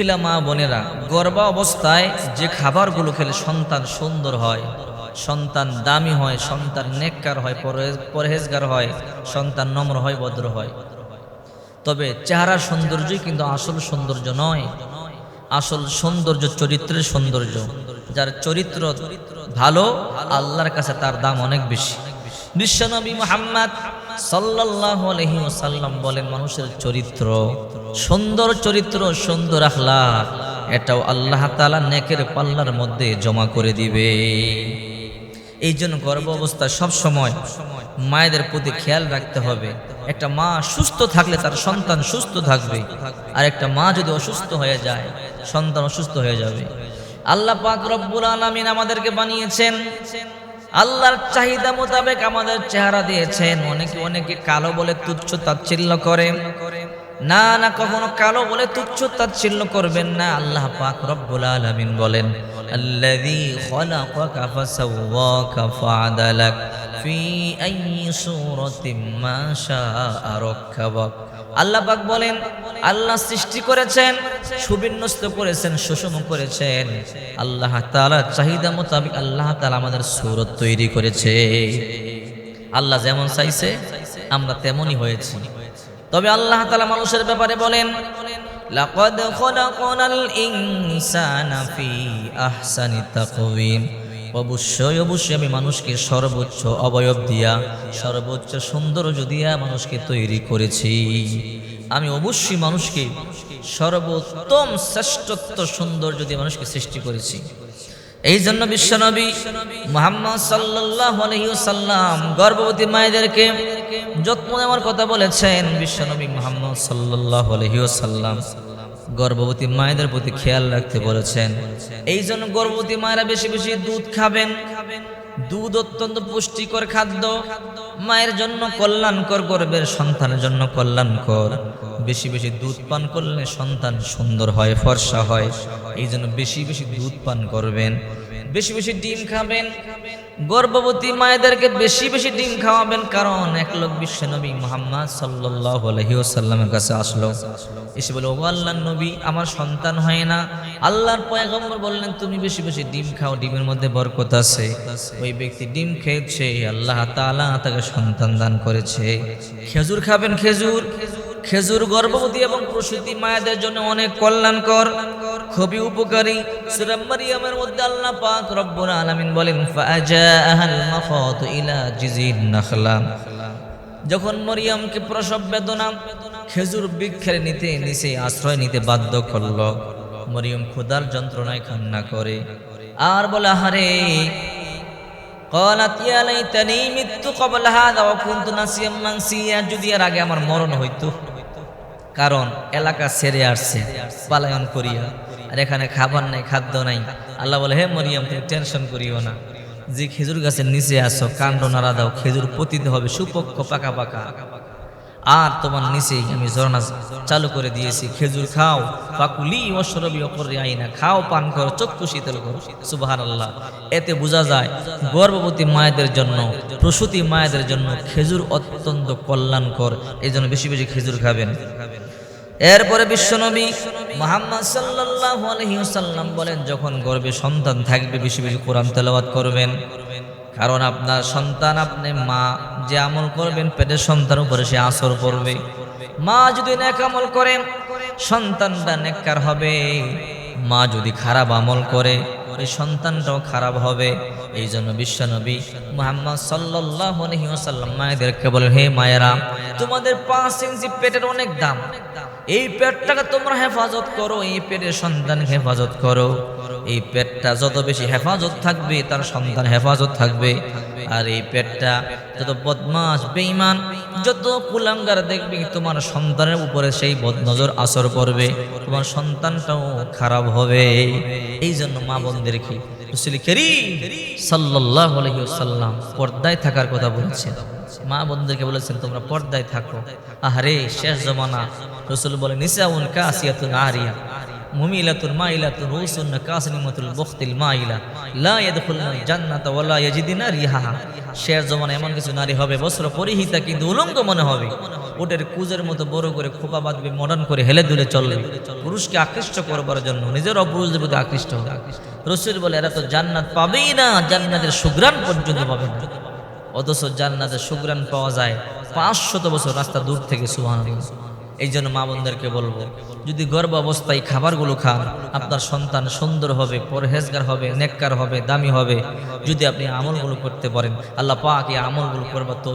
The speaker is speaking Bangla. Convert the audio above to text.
মহিলা মা বোনেরা, গর্বা অবস্থায় যে খাবারগুলো খেলে সন্তান সুন্দর হয়, সন্তান দামি হয়, সন্তান নেককার হয় পরহেজ- পরহেজগার হয়, সন্তান নম্র হয়, ভদ্র হয়। তবে চেহারা সৌন্দর্যই কিন্তু আসল সৌন্দর্য নয়। আসল সৌন্দর্য চরিত্রের সৌন্দর্য। যার চরিত্র ভালো, আল্লাহর কাছে তার দাম অনেক বেশি। বিশ্বনবী মোহাম্মদ সাল্লাল্লাহু আলাইহি ওয়াসাল্লাম বলেন, মানুষের চরিত্র সুন্দর চরিত্র, সুন্দর আখলাক এটাও আল্লাহ তাআলা নেকের পাল্লার মধ্যে জমা করে দিবে। এই জন্য গর্ভ অবস্থা সব সময় মায়েদের প্রতি খেয়াল রাখতে হবে। একটা মা সুস্থ থাকলে তার সন্তান সুস্থ থাকবে, আর একটা মা যদি অসুস্থ হয়ে যায়, সন্তান অসুস্থ হয়ে যাবে। আল্লাহ পাক রব্বুল আলামিন আমাদেরকে বানিয়েছেন আল্লাহর চাহিদা মোতাবেক আমাদের চেহারা দিয়েছেন। অনেকে অনেকে কালো বলে তুচ্ছ তাচ্ছিল্য করে? না না, কখনো কালো বলে তুচ্ছ তাচ্ছিল্য করবেন না। আল্লাহ পাক রব্বুল আলামিন বলেন, আল্লাযী খালাকাকা ফাসাওয়াকা ফাআদালাক। ফি আল্লাহ বলেন, আল্লাহ সৃষ্টি করেছেন, সুবিন্যস্ত করেছেন, সুষম করেছেন। আল্লাহ তাআলা চাহিদা মোতাবেক আল্লাহ তাআলা আমাদের সূরত তৈরি করেছে। আল্লাহ যেমন চাইছে, আমরা তেমনই হয়েছি। তবে আল্লাহ তাআলা মানুষের ব্যাপারে বলেন, লাকাদ খলাকনাল ইনসানা ফি আহসানি তাকওয়িম। অবশ্যই অবশ্যই আমি মানুষকে সর্বোচ্চ অবয়ব দিয়া, সর্বোচ্চ সৌন্দর্য দিয়া মানুষকে তৈরি করেছি। আমি অবশ্যই মানুষকে সর্বোত্তম শ্রেষ্ঠত্ব সৌন্দর্য দিয়ে মানুষকে সৃষ্টি করেছি। এই জন্য বিশ্বনবী মোহাম্মদ সাল্লাহ আলহিউসাল্লাম গর্ভবতী মায়েদেরকে যত্ন নেওয়ার কথা বলেছেন বিশ্বনবী মোহাম্মদ সাল্লাহ আলহিউসাল্লাম গর্ভবতী মায়েদের প্রতি খেয়াল রাখতে বলেছেন। এই জন্য গর্ভবতী মায়েরা বেশি বেশি দুধ খাবেন। দুধ অত্যন্ত পুষ্টিকর খাদ্য। মায়ের জন্য কল্যাণকর গর্বের সন্তানের জন্য কল্যাণকর। বেশি বেশি দুধ পান করলে সন্তান সুন্দর হয়, ফর্সা হয়। এই জন্য বেশি বেশি দুধ পান করবেন। বেশি বেশি ডিম খাবেন। গর্ভবতী মায়েদেরকে বেশি বেশি ডিম খাওয়াবেন কারণ এক লোক বিশ্বনবী মোহাম্মদ সাল্লাহ আলহিউসাল্লামের কাছে আসলো। এসে বলে, ও আল্লাহ নবী, আমার সন্তান হয় না। আল্লাহর পয়গম্বর বললেন, তুমি বেশি বেশি ডিম খাও, ডিমের মধ্যে বরকত আছে। ওই ব্যক্তি ডিম খেয়েছে, আল্লাহ তাকে সন্তান দান করেছে। খেজুর খাবেন খেজুর খেজুর? গর্ভবতী এবং প্রসূতি মায়েদের জন্য অনেক কল্যাণকর খুবই উপকারী সূরা মারিয়ামের মধ্যে আল্লাহ পাক রব্বুল আলামিন বলেন ফাজাআহাল মাখাতু ইলা জিজিন নাখলা যখন মরিয়মকে প্রসব বেদনা খেজুর বৃক্ষের নিতে নিচে আশ্রয় নিতে বাধ্য করল মরিয়ম ক্ষুধার যন্ত্রণায় কান্না করে আর বলে হারে قالت يا ليتني مت قبل هذا وكنت ناسيا منسيا যদি এর আগে আমার মরণ হইতো কারণ এলাকা ছেড়ে আসছে। পালায়ন করিয়া। আর এখানে খাবার নাই, খাদ্য নাই। আল্লাহ বলে, হে মরিয়াম, তুমি টেনশন করিও না। যে খেজুর গাছের নিচে আসো কাণ্ড নাড়া দাও, খেজুর পতিতে হবে, সুপক্ষ, পাকা পাকা। আর তোমার নিচেই আমি ঝর্ণা চালু করে দিয়েছি। খেজুর খাও পাকুলি অসরবি অপরে আইনা। খাও, পান করো, চক্ষু শীতল করো। সুবাহান আল্লাহ এতে বোঝা যায়, গর্ভবতী মায়েদের জন্য, প্রসূতি মায়েদের জন্য খেজুর অত্যন্ত কল্যাণকর। এই জন্য বেশি বেশি খেজুর খাবেন। এরপরে বিশ্বনবী মোহাম্মদ ওয়াসাল্লাম বলেন, যখন গর্বে সন্তান থাকবে, বেশি বেশি কোরআন তেলাওয়াত করবেন। কারণ আপনার সন্তান, আপনি মা, যে আমল করবেন, পেটের সন্তান উপরে সে আসর পড়বে। মা যদি নেক আমল করে, সন্তানটা নেককার হবে। মা যদি খারাপ আমল করে ওই সন্তানটাও খারাপ হবে। এই জন্য বিশ্বনবী মুহাম্মদ ওয়াসাল্লাম মায়েদেরকে বলেন, হে মায়েরা, তোমাদের পাঁচ ইঞ্চি পেটের অনেক দাম। এই পেটটাকে তোমরা হেফাজত করো, এই পেটের সন্তান হেফাজত করো। এই পেটটা যত বেশি হেফাজত থাকবে, তার সন্তান হেফাজত থাকবে। আর এই পেটটা যত বদমাস বেঈমান, যত কুলাঙ্গার দেখবে তোমার সন্তানের উপরে সেই বদনজর আসর পড়বে, তোমার সন্তানটাও খারাপ হবে। এই জন্য মা বোনদেরকে রসুল করিম পর্দায় থাকার কথা বলেছেন। মা বোনদেরকে বলেছেন, তোমরা পর্দায় থাকো। আহারে, শেষ জমানা, রসুল বলে নিসাউন কাসিয়াতুন আরিয়া। মুমিলাতুন মাইলাতুন রুসুন কাসনিমাতুল বুখতিল মাইলা। লা ইয়াদখুলুল জান্নাতা ওয়া লা ইয়াজিদিনা রিহাহা। শেষ জমানা এমন কিছু নারী হবে, বস্ত্র পরিহিতা কিন্তু উলঙ্গ মনে হবে। ওটের কুজের মতো বড় করে খোপা বাঁধবে মডার্ন করে হেলে দুলে চলবে। পুরুষকে আকৃষ্ট করবার জন্য নিজের পুরুষদের প্রতি আকৃষ্ট হবে। রসুল বলে, এরা তো জান্নাত পাবেই না, জান্নাতের সুগ্রাণ পর্যন্ত পাবে না। অথচ জান্নাতের সুগ্রাণ পাওয়া যায় পাঁচশত বছর রাস্তা দূর থেকে সুহান এই জন্য মা বোনদেরকে বলব, যদি গর্ভ অবস্থায় খাবারগুলো খান, আপনার সন্তান সুন্দর হবে, পরহেজগার হবে, নেককার হবে, দামি হবে। যদি আপনি আমলগুলো করতে পারেন, আল্লাহ পাকে আমলগুলো করবার তো